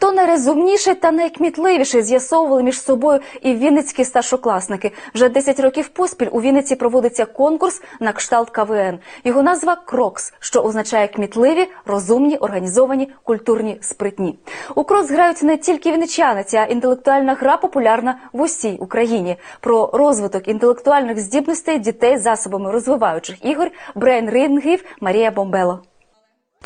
Хто найрозумніший та найкмітливіший з'ясовували між собою і вінницькі старшокласники. Вже 10 років поспіль у Вінниці проводиться конкурс на кшталт КВН. Його назва Крокс, що означає кмітливі, розумні, організовані, культурні, спритні. У Крокс грають не тільки вінничани, ця інтелектуальна гра популярна в усій Україні. Про розвиток інтелектуальних здібностей дітей засобами розвиваючих ігор брейн-рингів Марія Бомбело.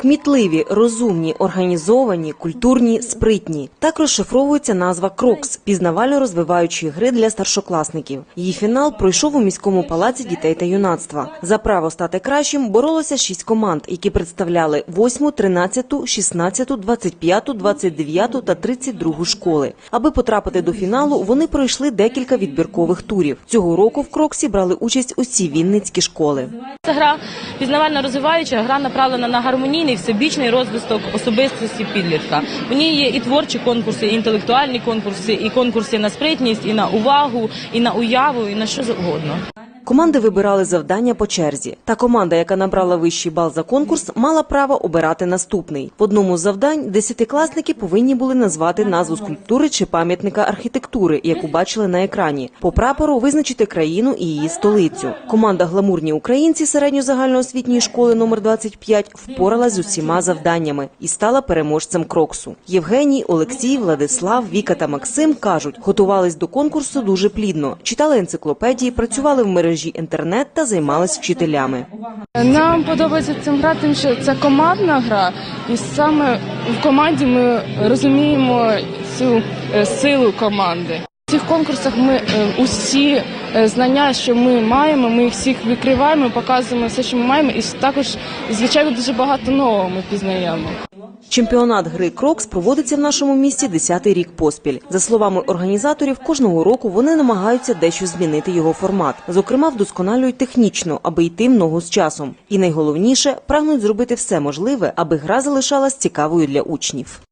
Кмітливі, розумні, організовані, культурні, спритні. Так розшифровується назва Крокс пізнавально розвиваючої гри для старшокласників. Її фінал пройшов у міському палаці дітей та юнацтва. За право стати кращим боролося шість команд, які представляли 8, 13, 16, 25, 29 та 32 школи. Аби потрапити до фіналу, вони пройшли декілька відбіркових турів. Цього року в Кроксі брали участь усі вінницькі школи. Це гра пізнавально розвиваюча, гра направлена на гармонійний всебічний розвиток особистості підлітка. У ній є і творчі конкурси, і інтелектуальні конкурси, і конкурси на спритність, і на увагу, і на уяву, і на що завгодно. Команди вибирали завдання по черзі. Та команда, яка набрала вищий бал за конкурс, мала право обирати наступний. В одному з завдань десятикласники повинні були назвати назву скульптури чи пам'ятника архітектури, яку бачили на екрані. По прапору визначити країну і її столицю. Команда гламурні українці середньозагальноосвітньої школи номер 25 впоралась з усіма завданнями і стала переможцем кроксу. Євгеній, Олексій, Владислав, Віка та Максим кажуть, готувались до конкурсу дуже плідно, читали енциклопедії, працювали в мережі інтернет та займались вчителями. Нам подобається цим гра, тим, що це командна гра, і саме в команді ми розуміємо цю е, силу команди. В цих конкурсах ми е, усі е, знання, що ми маємо, ми їх всіх викриваємо, показуємо все, що ми маємо, і також, звичайно, дуже багато нового ми пізнаємо. Чемпіонат гри Крокс проводиться в нашому місті 10-й рік поспіль. За словами організаторів, кожного року вони намагаються дещо змінити його формат. Зокрема, вдосконалюють технічно, аби йти в ногу з часом. І найголовніше прагнуть зробити все можливе, аби гра залишалась цікавою для учнів.